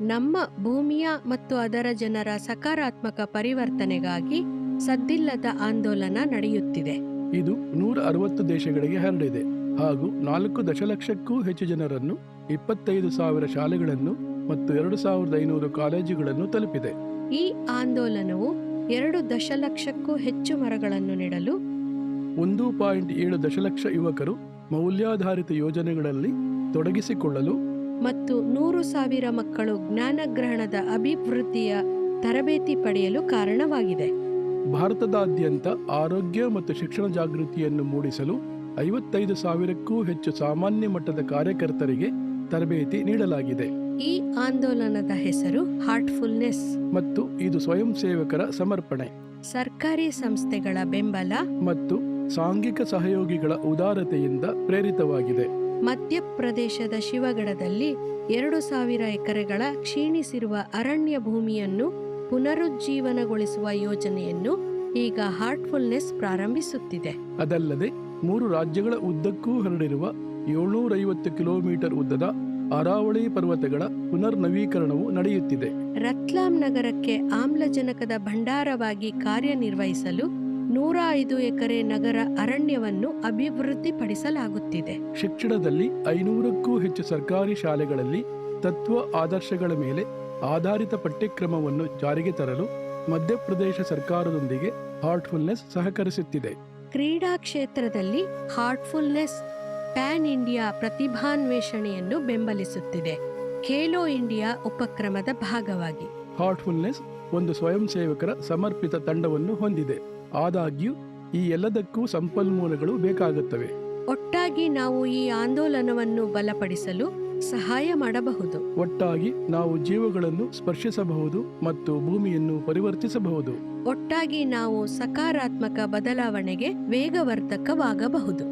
ನಮ್ಮ ಭೂಮಿಯ ಮತ್ತು ಅದರ ಜನರ ಸಕಾರಾತ್ಮಕ ಪರಿವರ್ತನೆಗಾಗಿ ಸದ್ದಿಲ್ಲದ ಆಂದೋಲನ ನಡೆಯುತ್ತಿದೆ. ಇದು ನೂರ ಅರವತ್ತು ದೇಶಗಳಿಗೆ ಹರಡಿದೆ ಹಾಗೂ ನಾಲ್ಕು ದಶಲಕ್ಷಕ್ಕೂ ಹೆಚ್ಚು ಜನರನ್ನು ಇಪ್ಪತ್ತೈದು ಸಾವಿರ ಶಾಲೆಗಳನ್ನು ಮತ್ತು ಎರಡು ಸಾವಿರದ ಐನೂರು ಕಾಲೇಜುಗಳನ್ನು ತಲುಪಿದೆ. ಈ ಆಂದೋಲನವು ಎರಡು ದಶಲಕ್ಷಕ್ಕೂ ಹೆಚ್ಚು ಮರಗಳನ್ನು ನೆಡಲು ಒಂದು ಪಾಯಿಂಟ್ ಏಳು ದಶಲಕ್ಷ ಯುವಕರು ಮೌಲ್ಯಾಧಾರಿತ ಯೋಜನೆಗಳಲ್ಲಿ ತೊಡಗಿಸಿಕೊಳ್ಳಲು ಮತ್ತು ನೂರು ಸಾವಿರ ಮಕ್ಕಳು ಜ್ಞಾನಗ್ರಹಣದ ಅಭಿವೃದ್ಧಿಯ ತರಬೇತಿ ಪಡೆಯಲು ಕಾರಣವಾಗಿದೆ. ಭಾರತದಾದ್ಯಂತ ಆರೋಗ್ಯ ಮತ್ತು ಶಿಕ್ಷಣ ಜಾಗೃತಿಯನ್ನು ಮೂಡಿಸಲು ಐವತ್ತೈದು ಸಾವಿರಕ್ಕೂ ಹೆಚ್ಚು ಸಾಮಾನ್ಯ ಮಟ್ಟದ ಕಾರ್ಯಕರ್ತರಿಗೆ ತರಬೇತಿ ನೀಡಲಾಗಿದೆ. ಈ ಆಂದೋಲನದ ಹೆಸರು ಹಾರ್ಟ್ಫುಲ್ನೆಸ್. ಮತ್ತು ಇದು ಸ್ವಯಂ ಸೇವಕರ ಸಮರ್ಪಣೆ. ಸರ್ಕಾರಿ ಸಂಸ್ಥೆಗಳ ಬೆಂಬಲ ಮತ್ತು ಸಾಂಘಿಕ ಸಹಯೋಗಿಗಳ ಉದಾರತೆಯಿಂದ ಪ್ರೇರಿತವಾಗಿದೆ. ಮಧ್ಯಪ್ರದೇಶದ ಶಿವಗಡದಲ್ಲಿ ಎರಡು ಸಾವಿರ ಎಕರೆಗಳ ಕ್ಷೀಣಿಸಿರುವ ಅರಣ್ಯ ಭೂಮಿಯನ್ನು ಪುನರುಜ್ಜೀವನಗೊಳಿಸುವ ಯೋಜನೆಯನ್ನು ಈಗ ಹಾರ್ಟ್ಫುಲ್ನೆಸ್ ಪ್ರಾರಂಭಿಸುತ್ತಿದೆ. ಅದಲ್ಲದೆ ಮೂರು ರಾಜ್ಯಗಳ ಉದ್ದಕ್ಕೂ ಹರಡಿರುವ ಏಳ್ನೂರೈವತ್ತು ಕಿಲೋಮೀಟರ್ ಉದ್ದದ ಅರಾವಳಿ ಪರ್ವತಗಳ ಪುನರ್ನವೀಕರಣವು ನಡೆಯುತ್ತಿದೆ. ರತ್ಲಾಂ ನಗರಕ್ಕೆ ಆಮ್ಲಜನಕದ ಭಂಡಾರವಾಗಿ ಕಾರ್ಯನಿರ್ವಹಿಸಲು ನೂರ ಐದು ಎಕರೆ ನಗರ ಅರಣ್ಯವನ್ನು ಅಭಿವೃದ್ಧಿಪಡಿಸಲಾಗುತ್ತಿದೆ. ಶಿಕ್ಷಣದಲ್ಲಿ ಐನೂರಕ್ಕೂ ಹೆಚ್ಚು ಸರ್ಕಾರಿ ಶಾಲೆಗಳಲ್ಲಿ ತತ್ವ ಆದರ್ಶಗಳ ಮೇಲೆ ಆಧಾರಿತ ಪಠ್ಯಕ್ರಮವನ್ನು ಜಾರಿಗೆ ತರಲು ಮಧ್ಯಪ್ರದೇಶ ಸರ್ಕಾರದೊಂದಿಗೆ ಹಾರ್ಟ್ಫುಲ್ನೆಸ್ ಸಹಕರಿಸುತ್ತಿದೆ. ಕ್ರೀಡಾ ಕ್ಷೇತ್ರದಲ್ಲಿ ಹಾರ್ಟ್ಫುಲ್ನೆಸ್ ಪ್ಯಾನ್ ಇಂಡಿಯಾ ಪ್ರತಿಭಾನ್ವೇಷಣೆಯನ್ನು ಬೆಂಬಲಿಸುತ್ತಿದೆ. ಖೇಲೋ ಇಂಡಿಯಾ ಉಪಕ್ರಮದ ಭಾಗವಾಗಿ. ಹಾರ್ಟ್ಫುಲ್ನೆಸ್ ಒಂದು ಸ್ವಯಂ ಸೇವಕರ ಸಮರ್ಪಿತ ತಂಡವನ್ನು ಹೊಂದಿದೆ. ಆದಾಗ್ಯೂ ಈ ಎಲ್ಲದಕ್ಕೂ ಸಂಪನ್ಮೂಲಗಳು ಬೇಕಾಗುತ್ತವೆ. ಒಟ್ಟಾಗಿ ನಾವು ಈ ಆಂದೋಲನವನ್ನು ಬಲಪಡಿಸಲು ಸಹಾಯ ಮಾಡಬಹುದು. ಒಟ್ಟಾಗಿ ನಾವು ಜೀವಗಳನ್ನು ಸ್ಪರ್ಶಿಸಬಹುದು ಮತ್ತು ಭೂಮಿಯನ್ನು ಪರಿವರ್ತಿಸಬಹುದು. ಒಟ್ಟಾಗಿ ನಾವು ಸಕಾರಾತ್ಮಕ ಬದಲಾವಣೆಗೆ ವೇಗವರ್ಧಕವಾಗಬಹುದು.